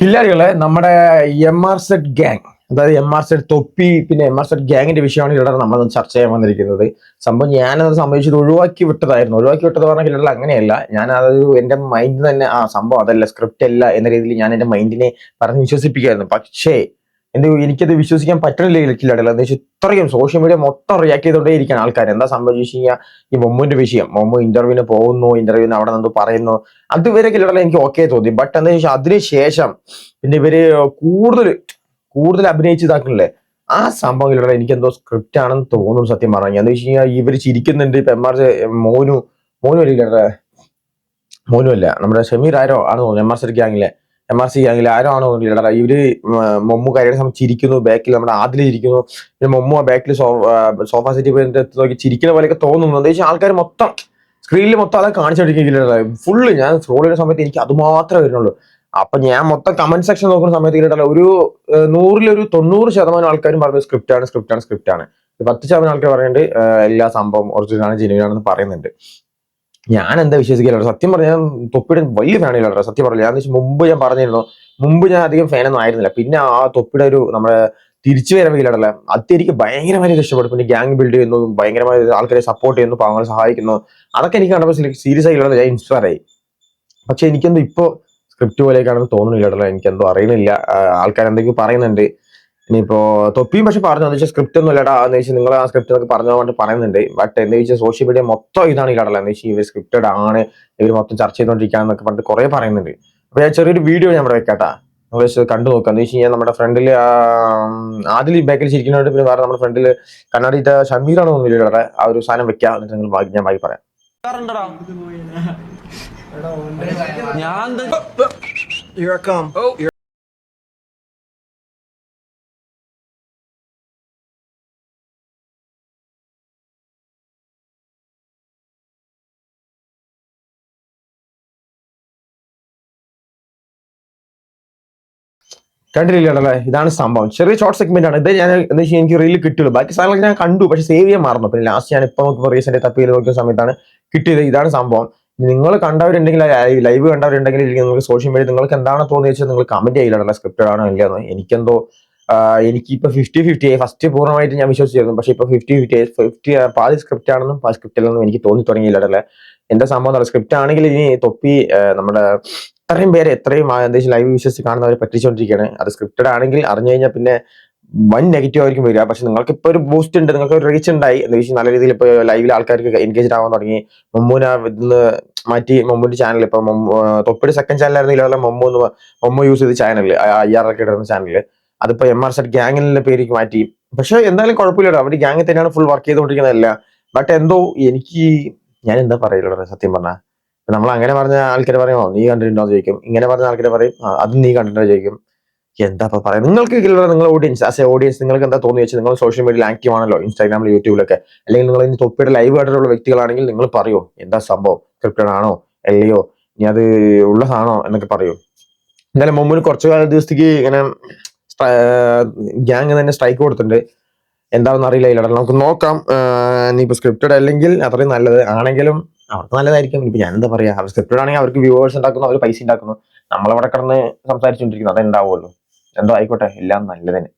കില്ലാടികളെ നമ്മുടെ M R set gang അതായത് M R set തൊപ്പി പിന്നെ എം ആർ സെറ്റ് ഗ്യാങ്ങിന്റെ വിഷയമാണ് ഇവിടെ നമ്മൾ ചർച്ച ചെയ്യാൻ വന്നിരിക്കുന്നത്. സംഭവം ഞാനത് സംബന്ധിച്ചത് ഒഴിവാക്കി വിട്ടതായിരുന്നു. ഒഴിവാക്കി വിട്ടത് പറഞ്ഞാൽ കില്ലറിൽ അങ്ങനെയല്ല. ഞാൻ അത് എന്റെ മൈൻഡ് തന്നെ ആ സംഭവം അതല്ല സ്ക്രിപ്റ്റ് അല്ല എന്ന രീതിയിൽ ഞാൻ എന്റെ മൈൻഡിനെ പറഞ്ഞ് വിശ്വസിപ്പിക്കായിരുന്നു പക്ഷേ എന്ത് എനിക്കത് വിശ്വസിക്കാൻ പറ്റുന്നില്ല കില്ലാടികൾ എന്താ ഇത്രയും സോഷ്യൽ മീഡിയ മൊത്തം റിയാക്ട് ചെയ്തോണ്ടേ ഇരിക്കാൻ ആൾക്കാർ. എന്താ സംഭവിച്ചു ഈ മൊമ്മുവിന്റെ വിഷയം. മൊമ്മു ഇന്റർവ്യൂവിന് പോകുന്നു. ഇന്റർവ്യൂവിന് അവിടെ നിന്ന് പറയുന്നു. അതുവരെ കില്ലടികൾ എനിക്ക് ഓക്കെ തോന്നി. ബട്ട് എന്താ വെച്ചാൽ അതിനുശേഷം പിന്നെ ഇവർ കൂടുതൽ കൂടുതൽ അഭിനയിച്ച് ഇതാക്കണില്ലേ? ആ സംഭവം എനിക്ക് എന്തോ സ്ക്രിപ്റ്റ് ആണെന്ന് തോന്നുന്നു സത്യം പറഞ്ഞു. എന്താ വെച്ച് കഴിഞ്ഞാൽ ഇവർ ചിരിക്കുന്നുണ്ട്. ഇപ്പൊ എം ആർ മോനു മോനു അല്ലേ മോനു അല്ല. നമ്മുടെ ഷമീർ ആരോ ആണ് തോന്നുന്നു. എം ആർ സി ഗ്യാങ്ങിലെ എം ആർ സി ആണെങ്കിൽ ആരാണോ ലീഡർ ഇവർ മൊമ്മു കരയുടെ സമയം ചിരിക്കുന്നു ബാക്കിൽ നമ്മുടെ ആദിൽ ചിരിക്കുന്നു പിന്നെ മൊമ്മു ആ ബാക്കിൽ സോഫ സെറ്റി നോക്കി ചിരിക്കുന്ന പോലെയൊക്കെ തോന്നുന്നു. എന്താ വെച്ചാൽ ആൾക്കാർ മൊത്തം സ്ക്രീനിൽ മൊത്തം അതെ കാണിച്ചുകൊണ്ടിരിക്കുന്നില്ല ഫുള്ള് ഞാൻ സ്ക്രോൾ ചെയ്യുന്ന സമയത്ത് എനിക്ക് അത് മാത്രമേ വരുന്നുള്ളൂ. അപ്പൊ ഞാൻ മൊത്തം കമന്റ് സെക്ഷൻ നോക്കുന്ന സമയത്ത് കേട്ടില്ല ഒരു നൂറിലൊരു തൊണ്ണൂറ് ശതമാനം ആൾക്കാരും പറഞ്ഞത് സ്ക്രിപ്റ്റ് ആണ് സ്ക്രിപ്റ്റ് ആണ് സ്ക്രിപ്റ്റ് ആണ്. പത്ത് ശതമാനം ആൾക്കാർ പറയുന്നുണ്ട് എല്ലാ സംഭവം ഒറിജിനലാണ് ജെനുവൻ പറയുന്നുണ്ട്. ഞാൻ എന്താ വിശ്വസിക്കില്ല സത്യം പറഞ്ഞാൽ തൊപ്പിയുടെ വലിയ ഫാനില്ല സത്യം പറഞ്ഞില്ല ഞാൻ വെച്ചാൽ മുമ്പ് ഞാൻ പറഞ്ഞിരുന്നു മുമ്പ് ഞാൻ അധികം ഫാനൊന്നും ആയിരുന്നില്ല. പിന്നെ ആ തൊപ്പിയുടെ ഒരു നമ്മുടെ തിരിച്ചു വരവില്ലടല്ല അത് എനിക്ക് ഭയങ്കരമായി രക്ഷപ്പെടും. പിന്നെ ഗ്യാങ് ബിൽഡ് ചെയ്യുന്നു ഭയങ്കരമായി ആൾക്കാരെ സപ്പോർട്ട് ചെയ്യുന്നു പാവങ്ങളെ സഹായിക്കുന്നു. അതൊക്കെ എനിക്ക് കണ്ടപ്പോൾ സീരിയസ് ആയി ഞാൻ ഇൻസ്പയർ ആയി. പക്ഷെ എനിക്കെന്തോ ഇപ്പോ സ്ക്രിപ്റ്റ് പോലെയൊക്കെയാണെന്ന് തോന്നുന്നില്ല എനിക്കെന്തോ അറിയുന്നില്ല ആൾക്കാർ പറയുന്നുണ്ട്. ഇനിയിപ്പോ തൊപ്പിയും പക്ഷെ പറഞ്ഞു എന്ന് വെച്ചാൽ സ്ക്രിപ്റ്റ് ഒന്നും ഇല്ലടാ എന്ന് വെച്ചാൽ നിങ്ങൾ ആ സ്ക്രിപ്റ്റ് എന്നൊക്കെ പറഞ്ഞു കൊണ്ട് പറയുന്നുണ്ട്. ബട്ട് എന്താ വെച്ചാൽ സോഷ്യൽ മീഡിയ മൊത്തം ഇതാണ് ഈ കടല. എന്ന് വെച്ചാൽ ഇവർ സ്ക്രിപ്റ്റഡ് ആണ് ഇവർ മൊത്തം ചർച്ച ചെയ്തുകൊണ്ടിരിക്കാന്നൊക്കെ പറഞ്ഞിട്ട് കുറെ പറയുന്നുണ്ട്. അപ്പൊ ഞാൻ ചെറിയൊരു വീഡിയോ ഞാൻ ഇവിടെ വെക്കാട്ടാ. വെച്ച് കണ്ടു നോക്കാം. എന്ന് വെച്ച് കഴിഞ്ഞാൽ നമ്മുടെ ഫ്രണ്ടിൽ ആദ്യം ഈ ബാക്കിൽ ചിരിക്കുന്നതുകൊണ്ട് പിന്നെ വേറെ നമ്മുടെ ഫ്രണ്ടിൽ കണ്ണാടിയിട്ട് ഷമീറാണ് തോന്നുന്നില്ല ആ ഒരു സാധനം വെക്കാം എന്നിട്ട് നിങ്ങൾ ബാക്കി ഞാൻ ബാക്കി പറയാം. ഞാൻ കണ്ടിട്ടില്ലല്ലേ ഇതാണ് സംഭവം. ചെറിയ ഷോർട്ട് സെഗ്മെന്റ് ആണ്. ഇത് ഞാൻ എന്താ വെച്ചാൽ എനിക്ക് റീൽ കിട്ടുള്ളൂ ബാക്കി സാധനങ്ങൾ ഞാൻ കണ്ടു. പക്ഷെ സേവ് ചെയ്യാൻ മറന്നു. പിന്നെ ലാസ്റ്റ് ഞാൻ ഇപ്പൊ നോക്കുമ്പോൾ റീസെന്റ് തപ്പിയിൽ നോക്കിയ സമയത്താണ് കിട്ടിയത്. ഇതാണ് സംഭവം. നിങ്ങൾ കണ്ടവരുണ്ടെങ്കിൽ ലൈവ് കണ്ടവരുണ്ടെങ്കിൽ നിങ്ങൾക്ക് സോഷ്യൽ മീഡിയ നിങ്ങൾക്ക് എന്താണ് തോന്നിയത് നിങ്ങൾ കമന്റ് ചെയ്യില്ല സ്ക്രിപ്റ്റഡ് ആണോ ഇല്ലയെന്ന് എനിക്കെന്തോ എനിക്ക് എനിക്കിപ്പോ ഫിഫ്റ്റി ഫിഫ്റ്റി ആയി. ഫസ്റ്റ് പൂർണമായിട്ട് ഞാൻ വിശ്വസിച്ചിരുന്നു. പക്ഷെ ഇപ്പൊ ഫിഫ്റ്റി ഫിഫ്റ്റി ആയി. ഫിഫ്റ്റി പാതി സ്ക്രിപ്റ്റ് ആണെന്നും പാതി സ്ക്രിപ്റ്റ് അല്ലെന്നും എനിക്ക് തോന്നി തുടങ്ങിയില്ല എന്താ സംഭവം? സ്ക്രിപ്റ്റ് ആണെങ്കിൽ ഇനി തൊപ്പി നമ്മുടെ ഇത്രയും പേര് എത്രയും എന്തെങ്കിലും എന്താ ലൈവ് വിശ്വസിച്ച് കാണുന്നവരെ പറ്റിച്ചുകൊണ്ടിരിക്കുകയാണ് അത് സ്ക്രിപ്റ്റഡ് ആണെങ്കിൽ അറിഞ്ഞു കഴിഞ്ഞാൽ പിന്നെ വൻ നെഗറ്റീവ് ആയിരിക്കും വരിക. പക്ഷെ നിങ്ങൾക്ക് ഇപ്പൊ ഒരു ബൂസ്റ്റ് ഉണ്ട് നിങ്ങൾക്ക് ഒരു റീച്ച് ഉണ്ടായി. എന്താ വെച്ചാൽ നല്ല രീതിയിൽ ഇപ്പൊ ലൈവിൽ ആൾക്കാർക്ക് എൻഗേജ് ആവാൻ തുടങ്ങി. മമ്മൂന ഇന്ന് മാറ്റി മമ്മൂന്റെ ചാനൽ ഇപ്പൊ തൊപ്പിടി സെക്കൻഡ് ചാനലായിരുന്നു ഇല്ലാതെ മമ്മൂ എന്ന് മമ്മൂ യൂസ് ചെയ്ത ചാനൽ ഐ ആർ ഇടുന്ന ചാനൽ അതിപ്പോ എം ആർ സെറ്റ് ഗ്യാങ്ങിന്റെ പേരേക്ക് മാറ്റി. പക്ഷെ എന്തായാലും കുഴപ്പമില്ല അവർ ഗ്യാങ്ങിൽ തന്നെയാണ് ഫുൾ വർക്ക് ചെയ്തുകൊണ്ടിരിക്കുന്നതല്ല. ബട്ട് എന്തോ എനിക്ക് ഞാൻ എന്താ പറയില്ല സത്യം പറഞ്ഞാൽ നമ്മൾ അങ്ങനെ പറഞ്ഞ ആൾക്കാർ പറയുമോ നീ കണ്ടിട്ടുണ്ടോ? എന്ന് ചോദിക്കും. ഇങ്ങനെ പറഞ്ഞ ആൾക്കാർ പറയും അത് നീ കണ്ടിട്ടുണ്ടോ? എന്ന് ചോദിക്കും. എന്താ ഇപ്പൊ പറയാ നിങ്ങൾക്ക് നിങ്ങൾ ഓഡിയൻസ് ആസ് എ ഓഡിയൻസ് നിങ്ങൾക്ക് എന്താ തോന്നി വെച്ചാൽ നിങ്ങൾ സോഷ്യൽ മീഡിയയിൽ ആക്റ്റീവ് ആണല്ലോ ഇൻസ്റ്റാഗ്രാമിൽ യൂട്യൂബിലൊക്കെ അല്ലെങ്കിൽ നിങ്ങൾ ഇനി തൊപ്പിയുടെ ലൈവ് ആയിട്ടുള്ള വ്യക്തികളാണെങ്കിൽ നിങ്ങൾ പറയൂ എന്താ സംഭവം? ക്രിപ്റ്റഡ് ആണോ? അല്ലയോ? ഇനി അത് ഉള്ളതാണോ? എന്നൊക്കെ പറയൂ. എന്നാലും മുമ്പിൽ കുറച്ചു കാല ദിവസത്തേക്ക് ഇങ്ങനെ ഗ്യാങ് തന്നെ സ്ട്രൈക്ക് കൊടുത്തിട്ടുണ്ട്. എന്താണെന്ന് അറിയില്ല ഇല്ല നമുക്ക് നോക്കാം. ഇനിയിപ്പോൾ സ്ക്രിപ്റ്റഡ് അല്ലെങ്കിൽ അത്രയും നല്ലത് ആണെങ്കിലും അവർക്ക് നല്ലതായിരിക്കും. ഇപ്പൊ ഞാൻ എന്താ പറയാ അവർ സ്ക്രിപ്റ്റഡ് ആണെങ്കിൽ അവർക്ക് വ്യൂവേഴ്സ് ഉണ്ടാക്കുന്നു അവർ പൈസ ഉണ്ടാക്കുന്നു. നമ്മളവിടെ കിടന്ന് സംസാരിച്ചുകൊണ്ടിരിക്കുന്നു. അതേ എന്തോ ആയിക്കോട്ടെ എല്ലാം നല്ലതിന്